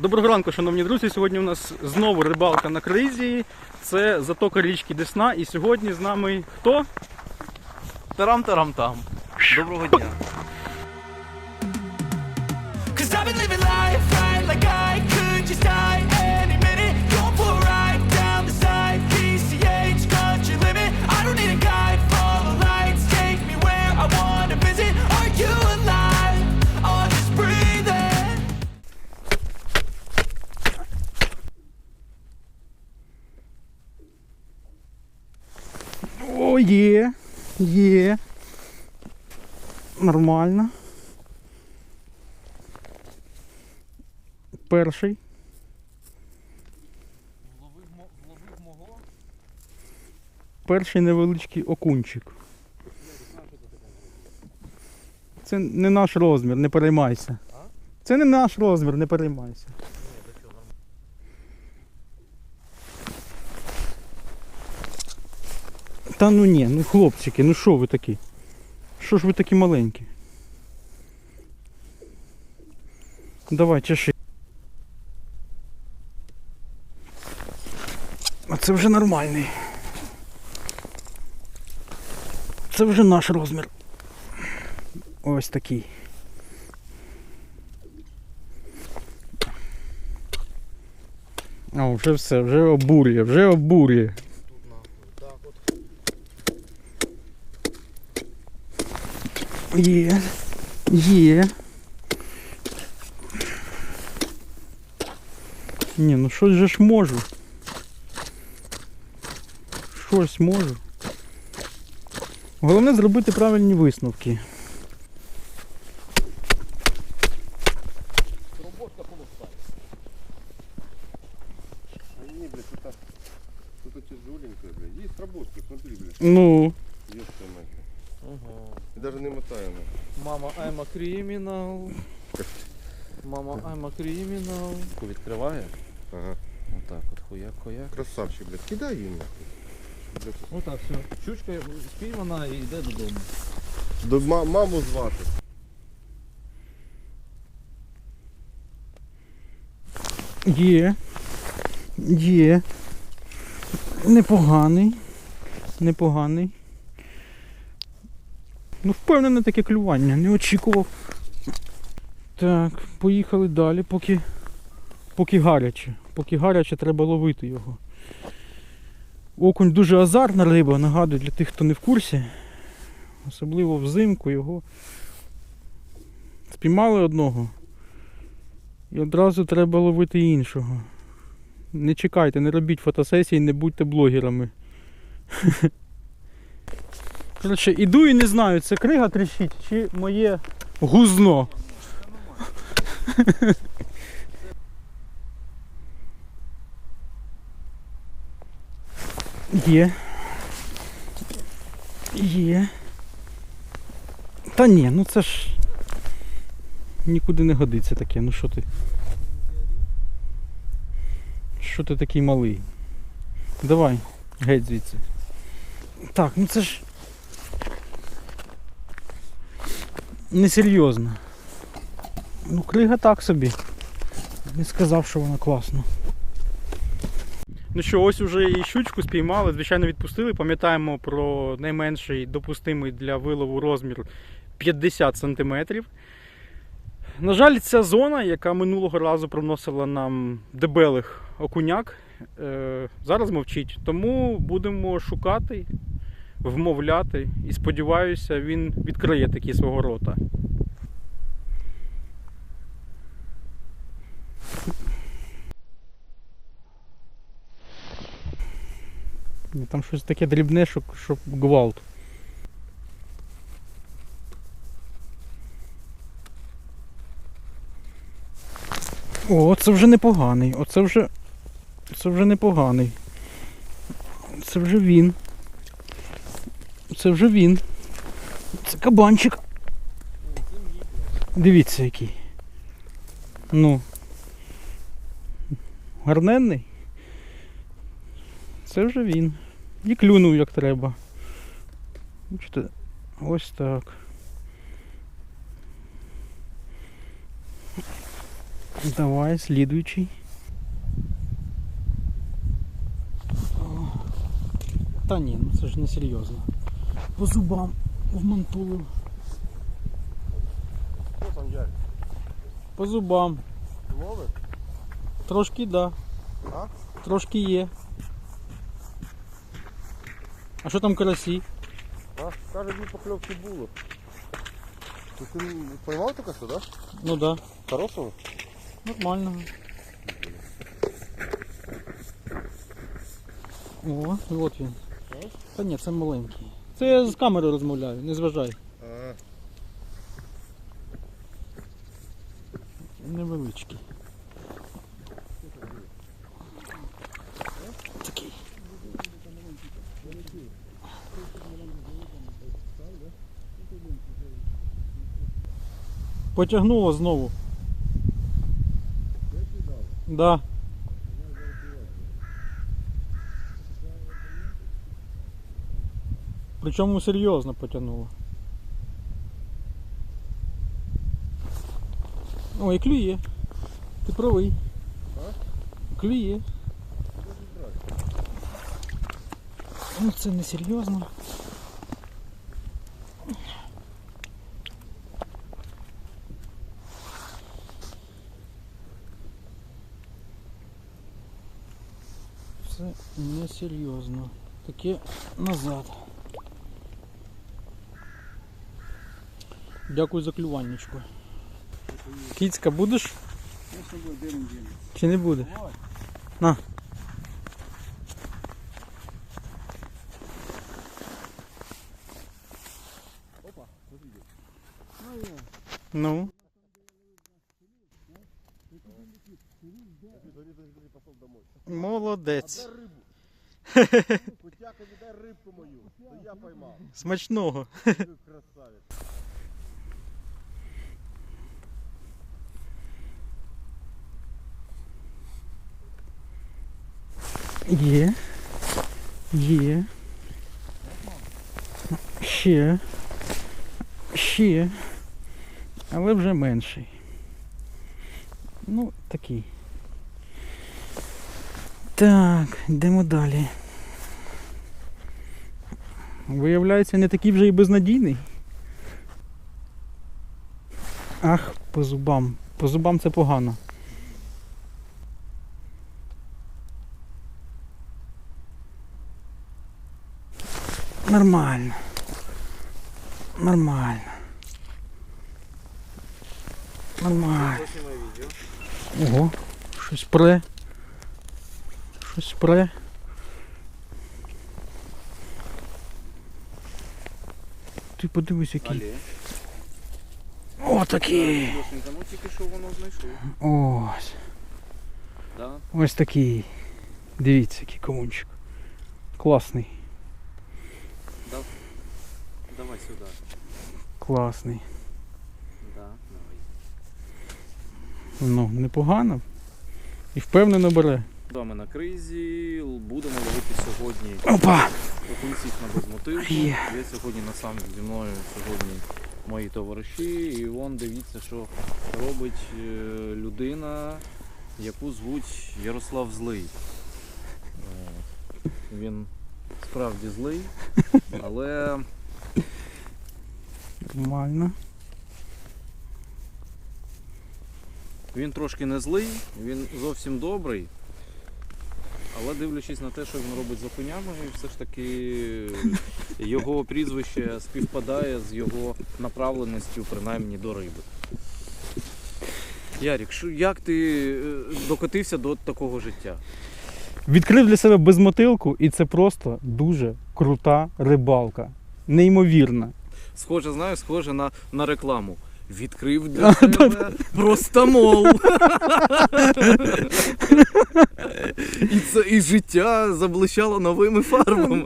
Доброго ранку, шановні друзі. Сьогодні у нас знову рибалка на кризі. Це затока річки Десна. І сьогодні з нами хто? Тарам-тарам-там. Доброго дня. Cause I've been living life right like I could just die О, є, є. Нормально. Перший. Вловив мого. Перший невеличкий окунчик. Це не наш розмір, не переймайся. Це не наш розмір, не переймайся. Та ну ні, ну хлопчики, ну що ви такі? Що ж ви такі маленькі? Давай, чеши. А це вже нормальний. Це вже наш розмір. Ось такий. О, вже все, вже обурює, вже обурює. Є. Є. Ні, ну щось же ж можу. Щось можу. Головне зробити правильні висновки. Они, блядь, что-то что-то тяжеленькое, блядь. Есть работка, смотри, блядь. Ну, Не мотаем. Мама I'm a criminal. Мама I'm a criminal. Відкриває. Ага. Отак от хуяк, хуяк. Красавчик, блядь. Кидай їм. нахуй. Блядь. Отак, все. Щучка спіймана і йде додому. До ма- маму звати. є. Є. Непоганий. Непоганий. Ну, впевнене таке клювання, не очікував. Так, поїхали далі, поки, поки гаряче. Поки гаряче, треба ловити його. Окунь дуже азартна риба, нагадую для тих, хто не в курсі. Особливо взимку його. Спіймали одного. І одразу треба ловити іншого. Не чекайте, не робіть фотосесії, не будьте блогерами. Коротше, іду і не знаю, це крига тріщить чи моє гузно. Є. Є. Та ні, ну це ж нікуди не годиться таке, ну що ти? Що ти такий малий? Давай, геть звідси. Так, ну це ж. Несерйозно. Ну, крига так собі. Не сказав, що вона класна. Ну що, ось уже і щучку спіймали, звичайно, відпустили. Пам'ятаємо про найменший допустимий для вилову розмір 50 см. На жаль, ця зона, яка минулого разу приносила нам дебелих окуняк, е, зараз мовчить. Тому будемо шукати, вмовляти і сподіваюся, він відкриє такі свого рота. Там щось таке дрібне, щоб, щоб гвалт. О, це вже непоганий. Оце вже. Це вже непоганий. Це вже він. Це вже він. Це кабанчик. Дивіться який. Ну. Гарненний. Це вже він. І клюнув як треба. Бачите, ось так. Давай, слідуючий. Та ні, ну це ж не серйозно. По зубам вмантулив. Що там Ярик? По зубам. Ловиш? Трошки да. А? Трошки є. А що там карасі? А? Каже, дві покльовки було. Ти ти поймав таке що, да? Ну да. Хорошого? Нормально. О, і от він. Та ні, це маленький. Це я з камерою розмовляю, не зважай. А, Невеличкий. Такий. Потягнуло знову. Да. Причому серйозно потягнуло. Ой, клює. Ти правий. Клює. Ну це не серйозно. Це не серйозно. Таке назад. Дякую за клюваннячку. Кіцька будеш? Чи не буде? На. Ну. Молодець. Кутяка, віддай рибку мою, то я поймав. Смачного. Красавець. Є. Є. Ще. Ще. Але вже менший. Ну, такий. Так, йдемо далі. Виявляється, не такий вже і безнадійний. Ах, по зубам. По зубам це погано. Нормально. Нормально. Нормально. Ого, щось пре. Щось пре. Ти подивись який. О, такий. Ну. Ось. Да? Ось такий. Дивіться, який комунчик. Класний. Давай сюди. Класний. Да. Ну, непогано. І впевнено бере. З на кризі. Будемо ловити сьогодні Опа! окунців на безмотивку. Є. Я сьогодні на сам зі мною сьогодні мої товариші. І вон дивіться, що робить е, людина, яку звуть Ярослав Злий. Він справді злий, але Нормально. Він трошки не злий, він зовсім добрий. Але дивлячись на те, що він робить з окунями, все ж таки його прізвище співпадає з його направленістю, принаймні до риби. Ярік, як ти е, докотився до такого життя? Відкрив для себе безмотилку, і це просто дуже крута рибалка. Неймовірна. Схоже, знаєш, схоже на, на рекламу. Відкрив для себе простомол. і, це, і життя заблищало новими фарбами.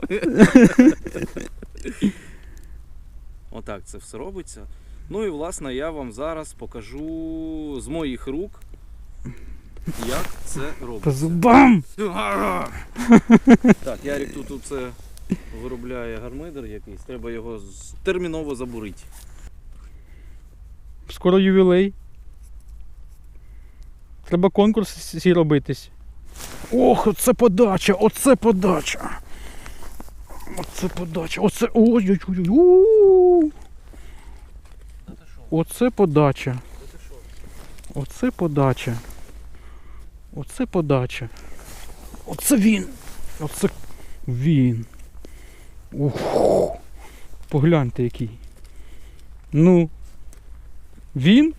Отак це все робиться. Ну і власне я вам зараз покажу з моїх рук, як це По робиться. зубам! Так, Ярік тут це виробляє гармидер якийсь, треба його терміново забурити. Скоро ювілей. Треба конкурс всі робитись. Ох, оце подача, оце подача. Оце подача. Оце. Ой-ой-ой. Оце подача. Оце подача. Оце подача. Оце він. Оце він. Ух. Погляньте який. Ну. Він?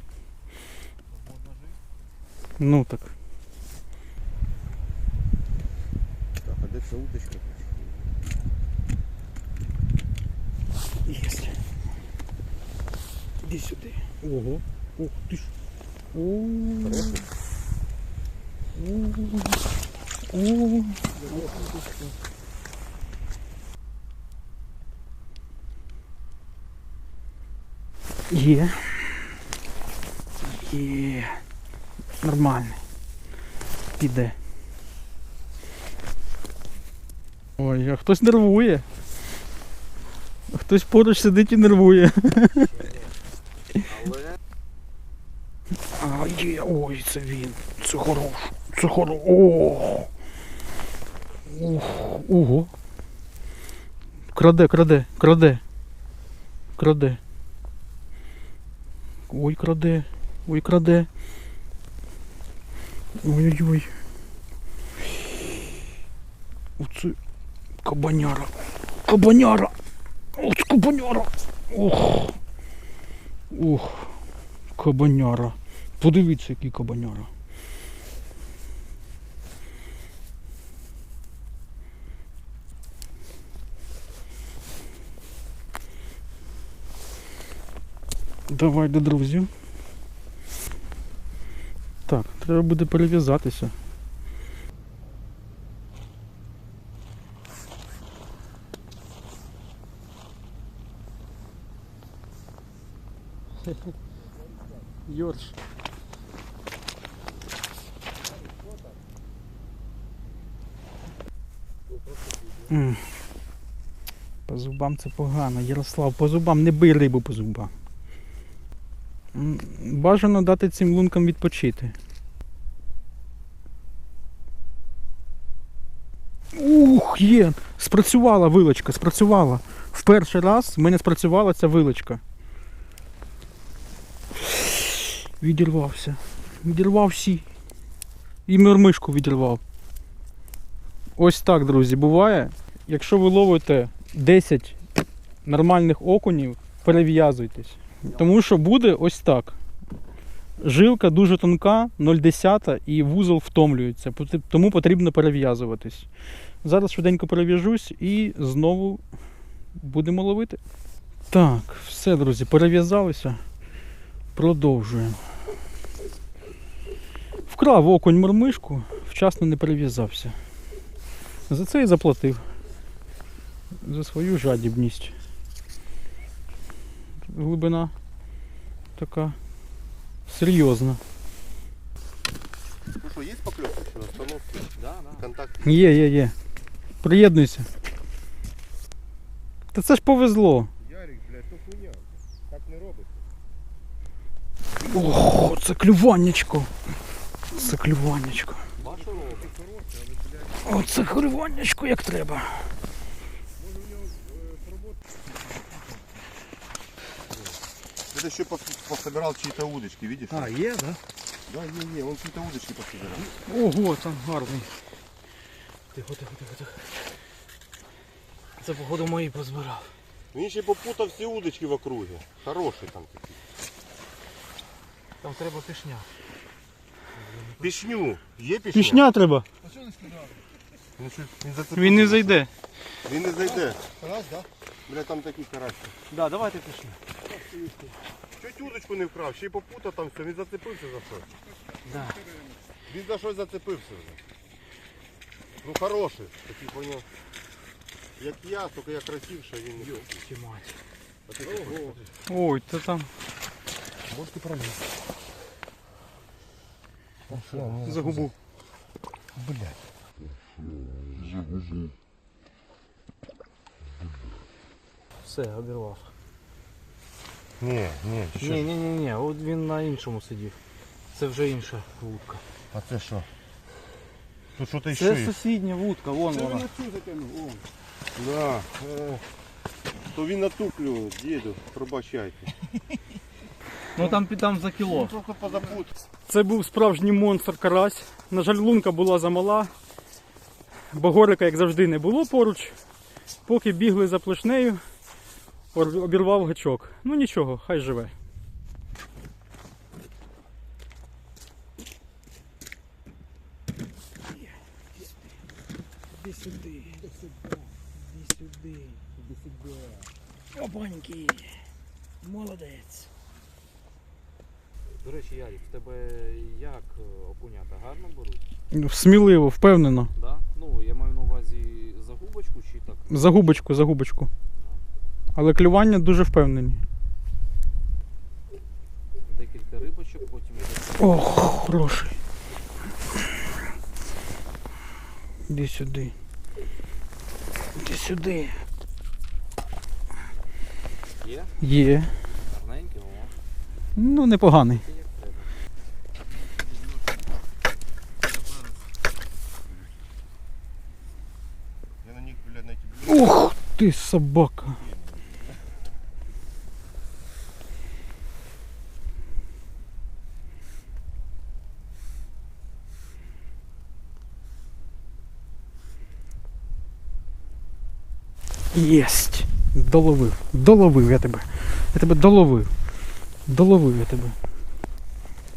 Ну так. Так, а де ця уточка? Есть. Иди сюда. Ого. Ух ты ж. О. О. Є. Є. Нормальний. Піде. Ой, а хтось нервує. Хтось поруч сидить і нервує. Але А, є, ой, це він. Це хорош. Це хорош. О. Ух, ого. Краде, краде, краде. Краде. Ой, краде. Ой, краде. Ой-ой-ой. Оце кабаняра. Кабаняра. Оце кабаняра. Ох. Ох. Кабаняра. Подивіться, який кабаняра. Давай до друзів. Так, треба буде перев'язатися. Йорш. По зубам це погано. Ярослав, по зубам не бий рибу по зубам. Бажано дати цим лункам відпочити. Ух, є! Спрацювала вилочка, спрацювала. В перший раз в мене спрацювала ця вилочка. Відірвався. Відірвав всі. І мирмишку відірвав. Ось так, друзі, буває. Якщо ви ловите 10 нормальних окунів, перев'язуйтесь. Тому що буде ось так. Жилка дуже тонка, 0,10 і вузол втомлюється, тому потрібно перев'язуватись. Зараз швиденько перев'яжусь і знову будемо ловити. Так, все, друзі, перев'язалися. Продовжуємо. Вкрав окунь мормишку, вчасно не перев'язався. За це і заплатив. За свою жадібність. Глибина така серйозна. Ну що, є покльовка ще на остановці? да, да. Контакт. Є, є, є. Приєднуйся. Та це ж повезло. Ярик, блядь, то хуйня. Так не робиться. Ох, це клюваннячко. Це клюваннячко. Ваша робить. Оце клюваннячко як треба. Это еще пособирал чьи-то удочки, видишь? А, є, так? Да? Да, не, не, он чьи-то удочки пособирал. Ого, там гарний. Тихо, тихо, тихо, тихо. Це, походу, мої позбирав. Він ще попутав всі удочки в округе. Хороший там такий. Там треба пішня. Пішню. Є пішня? Пішня треба. Він, щось- він, зацепився. Він не зайде. Він не зайде. Раз, да? Бля, там такі карасі. Да, давайте пішня. Чуть удочку не вкрав, ще й попутав там все, він зацепився за щось. Да. Він за щось зацепився вже. Ну хороший, такий поняв. Як я, тільки я красивше, а він не красивий. А ти Ого. Ой, то там Може ти проліз. Все, обірвав. Ні, ні, Ні, ні, ні, ні, от він на іншому сидів. Це вже інша вудка. А це що? Тут що-то Це ще є. сусідня вудка, вон вона. Да. е, То він на ту клюнув, діду, пробачайте. Ну там, там за кіло. Просто. Це був справжній монстр карась. На жаль, лунка була замала. Багорика, як завжди, не було поруч. Поки бігли за плешнею, обірвав гачок. Ну нічого, хай живе. Іди сюди. Іди сюди. Іди сюди. Іди сюди. Опаньки. Молодець. До речі, Ярік, в тебе як е, окунята гарно беруть? Ну, Сміливо, впевнено. Да? Ну, я маю на увазі загубочку чи так? За губочку, за губочку. Але клювання дуже впевнені. Декілька рибочок, потім йде Ох, хороший. Іди сюди. Іди сюди. є, Є. гарненький, о, Ну, непоганий. ти як треба. Я на них, блядь, на ті Ти собака. Єсть. Доловив. Доловив я тебе. Я тебе доловив. Доловив я тебе.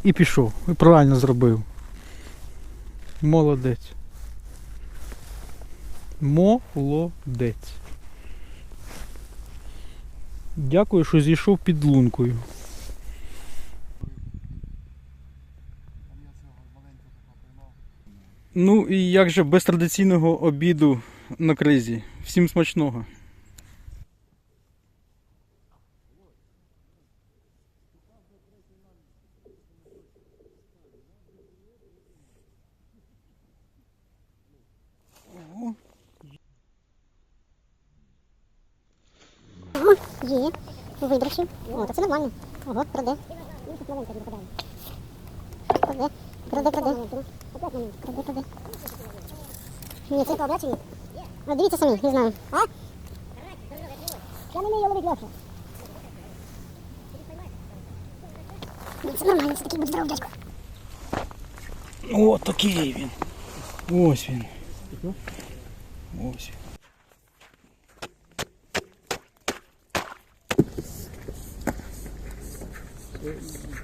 І пішов. І правильно зробив. Молодець. Молодець. Дякую, що зійшов під лункою. Ну і як же без традиційного обіду на кризі. Всім смачного. Є. Вибравши. О, то це нормально. Ого, краде. Краде. Краде, краде. Краде, краде. Ні, це правда чи ні? А дивіться самі, не знаю. А? Я не вмію ловити Леша. Ні, це нормально, це такий будь здоров, дядько. О, такий він. Ось він. Ось він.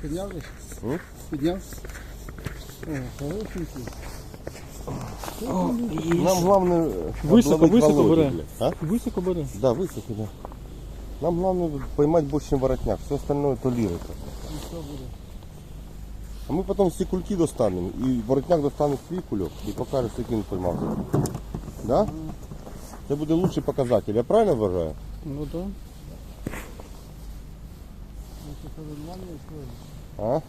Підняв десь? М? Підняв? О, хорошенький. О, є. Нам головне Високо, отловить високо Володю, бере. блядь. А? Високо бере. Да, высоко, да. Нам главное поймать больше чем воротняк, все остальное то лирика. А мы потом все кульки достанем, и воротняк достане свій кульок і покаже, скільки він поймав. Да? Це буде лучший показатель, я правильно вважаю? Ну так. А?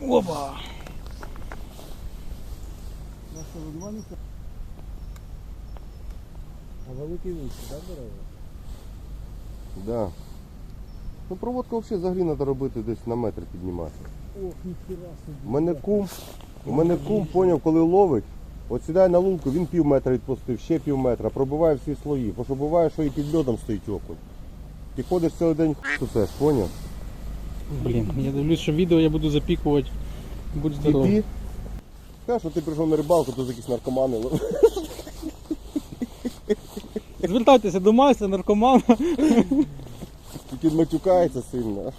Опа. А великий вийшов, так, бере? Да. Ну проводка взагалі взагалі треба робити десь на метр піднімати. Ох, ніхіра собі. У мене кум, у мене кум поняв, коли ловить, от сідає на лунку, він пів метра відпустив, ще пів метра, пробиває всі слої. Бо що буває, що і під льодом стоїть окунь. Ти ходиш цілий день це, поняв? Блін, я дивлюсь, що відео я буду запікувати. Будь здоровий. ти що ти прийшов на рибалку, тут якісь наркомани. Звертайтеся до майстра, наркомана. Тільки матюкається сильно.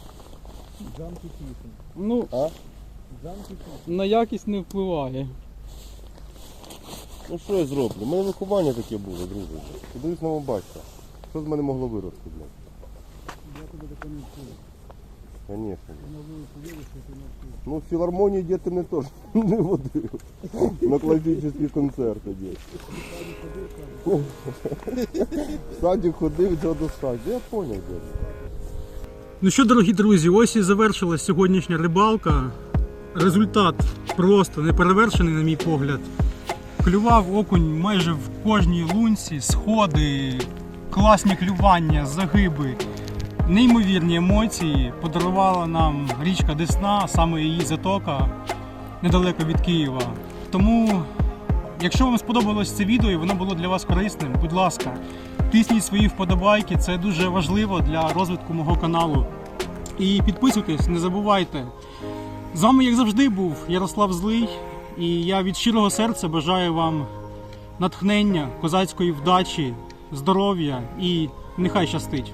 Замки тісно. Ну, А? Замки тісно. на якість не впливає. Ну що я зроблю? У мене виховання таке було, друже. Подивись на мого батька. Що з мене могло вирости, блядь? Я тебе таке не вчив. Ну, в філармонію діти не теж не водив. На класичні концерти діти. В садик ходив до до саду. Я зрозумів, дядя. Ну що, дорогі друзі, ось і завершилась сьогоднішня рибалка. Результат просто неперевершений, на мій погляд. Клював окунь майже в кожній лунці, сходи, класні клювання, загиби. Неймовірні емоції подарувала нам річка Десна, саме її затока недалеко від Києва. Тому, якщо вам сподобалось це відео і воно було для вас корисним, будь ласка, тисніть свої вподобайки, це дуже важливо для розвитку мого каналу. І підписуйтесь, не забувайте. З вами, як завжди, був Ярослав Злий, і я від щирого серця бажаю вам натхнення, козацької вдачі, здоров'я і нехай щастить.